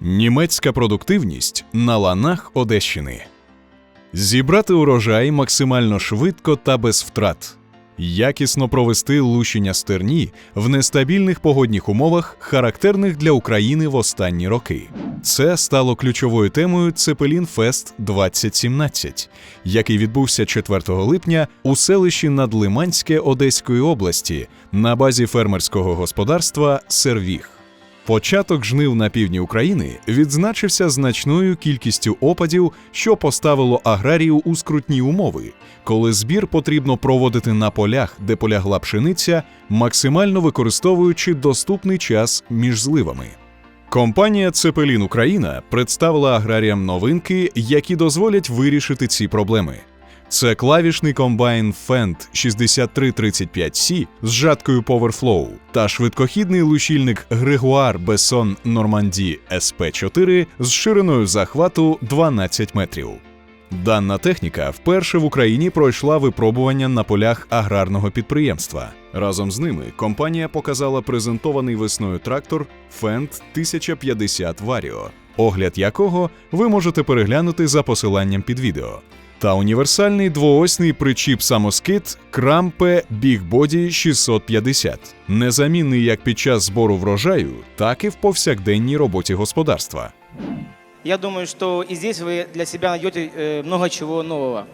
Німецька продуктивність на ланах Одещини. Зібрати урожай максимально швидко та без втрат. Якісно провести лущення стерні в нестабільних погодних умовах, характерних для України в останні роки. Це стало ключовою темою Цепелін Фест 2017, який відбувся 4 липня у селищі Надлиманське Одеської області на базі фермерського господарства Сервіг. Початок жнив на півдні України відзначився значною кількістю опадів, що поставило аграрію у скрутні умови, коли збір потрібно проводити на полях, де полягла пшениця, максимально використовуючи доступний час між зливами. Компанія Цепелін Україна представила аграріям новинки, які дозволять вирішити ці проблеми. Це клавішний комбайн Fendt 6335C з жаткою PowerFlow та швидкохідний лущильник Грегуар Besson Normandy SP4 з шириною захвату 12 метрів. Дана техніка вперше в Україні пройшла випробування на полях аграрного підприємства. Разом з ними компанія показала презентований весною трактор Fendt 1050 Vario, огляд якого ви можете переглянути за посиланням під відео. Та універсальний двоосний причіп самоскид Крампе Big Body 650, незамінний як під час збору врожаю, так і в повсякденній роботі господарства. Я думаю, что и здесь вы для себя найдете э, много чего нового.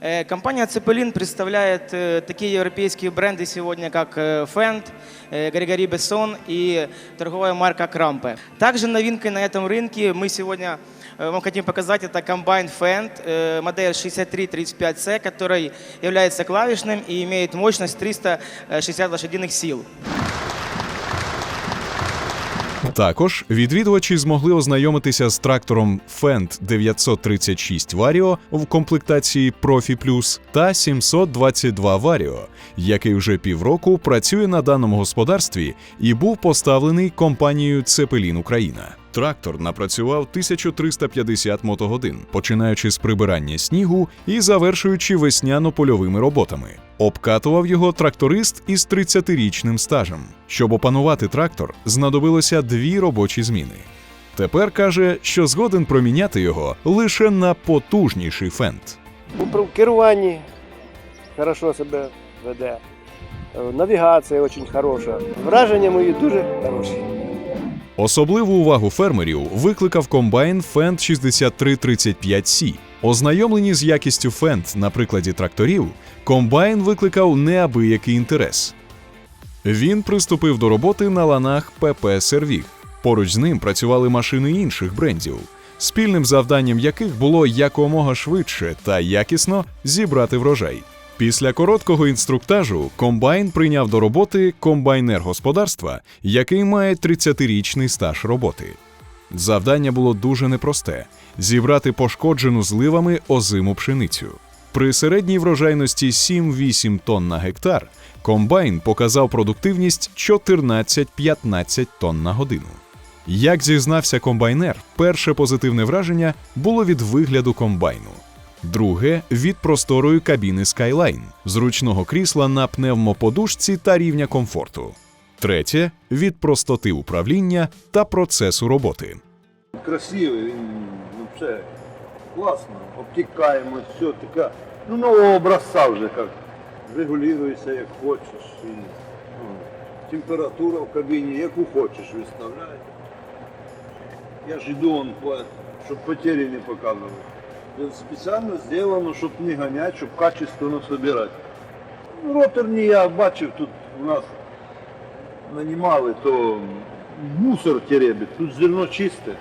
Э, Компания Цепелин представляет э, такие европейские бренды сегодня, как э, Fendt, э, Григори Бессон и торговая марка Крампе. Также новинкой на этом рынке мы сегодня э, вам хотим показать это комбайн Fendt, э, модель 6335C, который является клавишным и имеет мощность 360 лошадиных сил. Також відвідувачі змогли ознайомитися з трактором Fendt 936 Vario в комплектації Profi Plus та 722 Vario, який вже півроку працює на даному господарстві і був поставлений компанією Цепелін Україна. Трактор напрацював 1350 мотогодин, починаючи з прибирання снігу і завершуючи весняно-польовими роботами. Обкатував його тракторист із 30-річним стажем. Щоб опанувати трактор, знадобилося дві робочі зміни. Тепер каже, що згоден проміняти його лише на потужніший фент. У керуванні хорошо себе веде. Навігація дуже хороша. Враження мої дуже хороші. Особливу увагу фермерів викликав комбайн Fendt 6335C. Ознайомлені з якістю Fendt на прикладі тракторів, комбайн викликав неабиякий інтерес. Він приступив до роботи на ланах ПП Сервіг. Поруч з ним працювали машини інших брендів, спільним завданням яких було якомога швидше та якісно зібрати врожай. Після короткого інструктажу комбайн прийняв до роботи комбайнер господарства, який має 30-річний стаж роботи. Завдання було дуже непросте зібрати пошкоджену зливами озиму пшеницю. При середній врожайності 7-8 тонн на гектар комбайн показав продуктивність 14-15 тонн на годину. Як зізнався комбайнер, перше позитивне враження було від вигляду комбайну. Друге від просторої кабіни Skyline, зручного крісла на пневмоподушці та рівня комфорту. Третє від простоти управління та процесу роботи. красивий, він ну, все класно, обтікаємо, все таке. Ну, нового образця вже як. Регулюєшся як хочеш. І, ну, температура в кабіні, яку хочеш, виставляй. Я ж йду, он, щоб потері не показували. Спеціально зроблено, щоб не ганяти, щоб качественно збирати. Ну, Ротор я бачив, тут у нас нанімали, то мусор теребить, тут зерно чисте,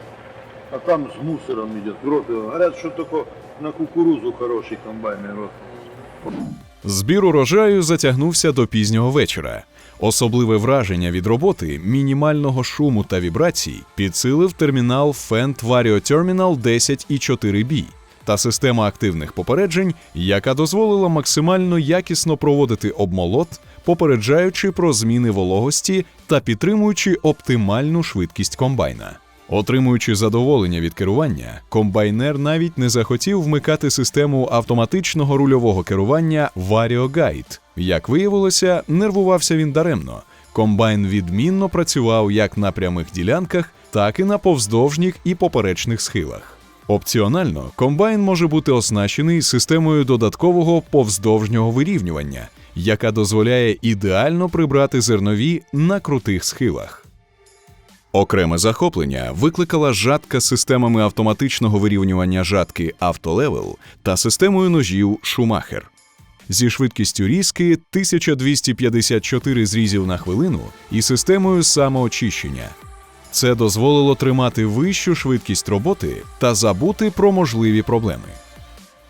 а там з мусором йде. Ротор. Говорять, що тільки на кукурузу хороший комбайний ротор. Збір урожаю затягнувся до пізнього вечора. Особливе враження від роботи мінімального шуму та вібрацій підсилив термінал Fendt Vario Terminal 10 і 4B та система активних попереджень, яка дозволила максимально якісно проводити обмолот, попереджаючи про зміни вологості та підтримуючи оптимальну швидкість комбайна. Отримуючи задоволення від керування, комбайнер навіть не захотів вмикати систему автоматичного рульового керування Vario Guide. Як виявилося, нервувався він даремно. Комбайн відмінно працював як на прямих ділянках, так і на повздовжніх і поперечних схилах. Опціонально, комбайн може бути оснащений системою додаткового повздовжнього вирівнювання, яка дозволяє ідеально прибрати зернові на крутих схилах. Окреме захоплення викликала жатка системами автоматичного вирівнювання жатки «Автолевел» та системою ножів Шумахер. Зі швидкістю різки 1254 зрізів на хвилину і системою самоочищення. Це дозволило тримати вищу швидкість роботи та забути про можливі проблеми.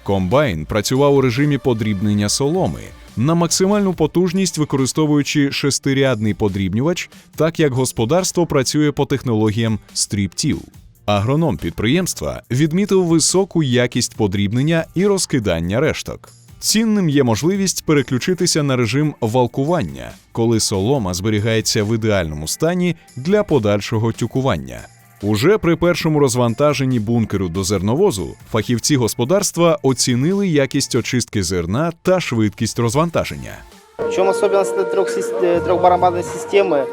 Комбайн працював у режимі подрібнення соломи на максимальну потужність, використовуючи шестирядний подрібнювач, так як господарство працює по технологіям стріптіл. Агроном підприємства відмітив високу якість подрібнення і розкидання решток. Цінним є можливість переключитися на режим валкування, коли солома зберігається в ідеальному стані для подальшого тюкування. Уже при першому розвантаженні бункеру до зерновозу фахівці господарства оцінили якість очистки зерна та швидкість розвантаження. В чем особенность этой трех- э, трехбарабанной системы?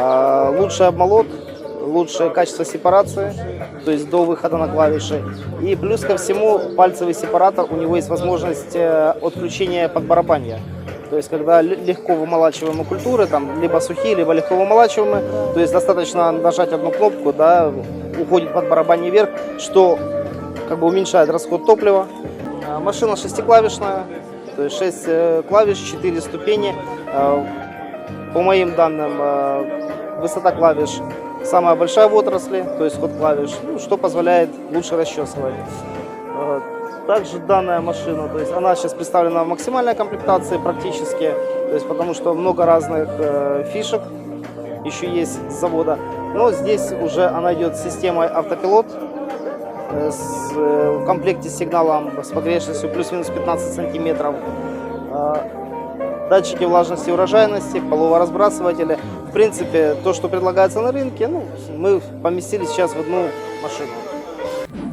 А, Лучший обмолот, лучшее качество сепарации, то есть до выхода на клавиши. И плюс ко всему пальцевый сепаратор, у него есть возможность э, отключения подбарабанья. То есть когда легко вымолачиваемые культуры, там, либо сухие, либо легко вымолачиваемые, то есть достаточно нажать одну кнопку, да, уходит под барабанье вверх, что как бы уменьшает расход топлива. А, Машина шестиклавишная, то есть 6 клавиш, 4 ступени. Э, По моим данным, э, высота клавиш самая большая в отрасли, то есть ход клавиш, ну, что позволяет лучше расчесывать. Также данная машина, то есть она сейчас представлена в максимальной комплектации практически, то есть потому что много разных э, фишек еще есть с завода. Но здесь уже она идет с системой автопилот, э, с, э, в комплекте с сигналом с погрешностью плюс-минус 15 сантиметров. Э, Датчики влажности и урожайности, половоразбрасыватели. В принципе, то, что предлагается на рынке, ну, мы поместили сейчас в одну машину.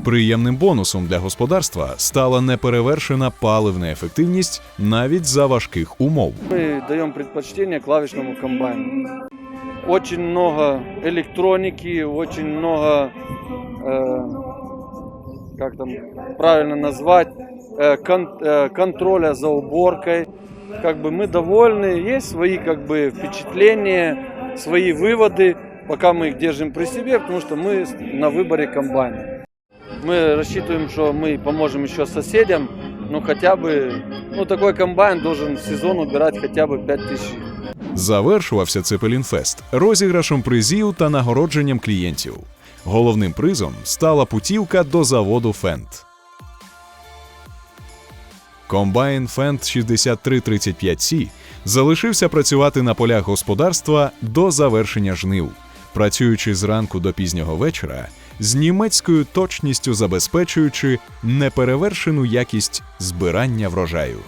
Приємним бонусом для господарства стала неперевершена паливна ефективність навіть за важких умов. Мы даем предпочтение клавишному комбайну. Очень много электроники, очень много, э, как там правильно назвать, э, кон- э, контроля за уборкой. Как бы мы довольны, есть свои как бы впечатления, свои выводы, пока мы их держим при себе, потому что мы с- на выборе комбайна. Мы рассчитываем, что мы поможем еще соседям, ну хотя бы, ну такой комбайн должен в сезон убирать хотя бы 5000 Завершувався Цепелінфест розіграшем призів та нагородженням клієнтів. Головним призом стала путівка до заводу Фент. Комбайн Фент 6335C залишився працювати на полях господарства до завершення жнив, працюючи зранку до пізнього вечора, з німецькою точністю забезпечуючи неперевершену якість збирання врожаю.